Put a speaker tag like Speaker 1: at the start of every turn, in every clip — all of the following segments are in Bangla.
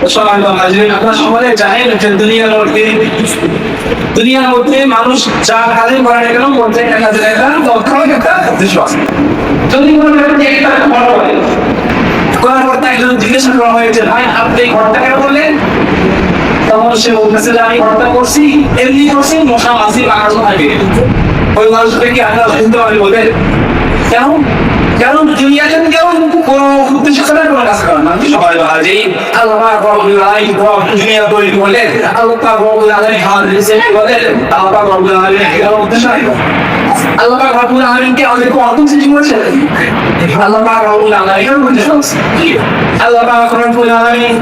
Speaker 1: আপনারা সবাই জানেন যে দুনিয়ার মধ্যে দুনিয়ার মানুষ যা কাজে করে কেন মধ্যে একটা একটা দক্ষ একটা উদ্দেশ্য আছে যদি কোনো ব্যক্তি একটা ঘর করে করার পর তাকে যদি জিজ্ঞাসা করা হয়েছে ভাই আপনি ঘরটা কেন করলেন তখন সে বলতেছে যে আমি ঘরটা করছি এমনি করছি মশা মাছি লাগানো থাকে ওই মানুষটা কি শুনতে পারি বলে কেন কেন দুনিয়াজন কেউ কোনো উদ্দেশ্য করে কোনো কাজ করে না সবাই ভাজি আল্লাহ রব্বুল আলামিন দুনিয়া তৈরি করলেন। আল্লাহ রব্বুল আলামিন হাত দিয়েছে বলেন, আল্লাহ রব্বুল আলামিন এর উদ্দেশ্য আল্লাহ রব্বুল আলামিন কে আমাদের কত সৃষ্টি করেছেন আল্লাহ রব্বুল আলামিন আল্লাহ রব্বুল আলামিন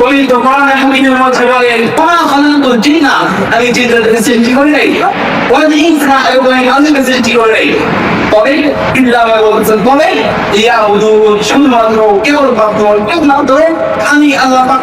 Speaker 1: বলি তো কোরআন হাকিমের মধ্যে বলেন কোরআন খালাকুল জিন্না আমি জিন্নাতকে সৃষ্টি করি নাই ওয়াল ইনসা এবং মানুষকে সৃষ্টি করি নাই তবে ইল্লা মা বলছেন তবে ইয়াবুদু শুধুমাত্র কেবলমাত্র একমাত্র আমি আল্লাহ পাক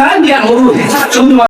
Speaker 1: না দিয়া শুধুমাত্র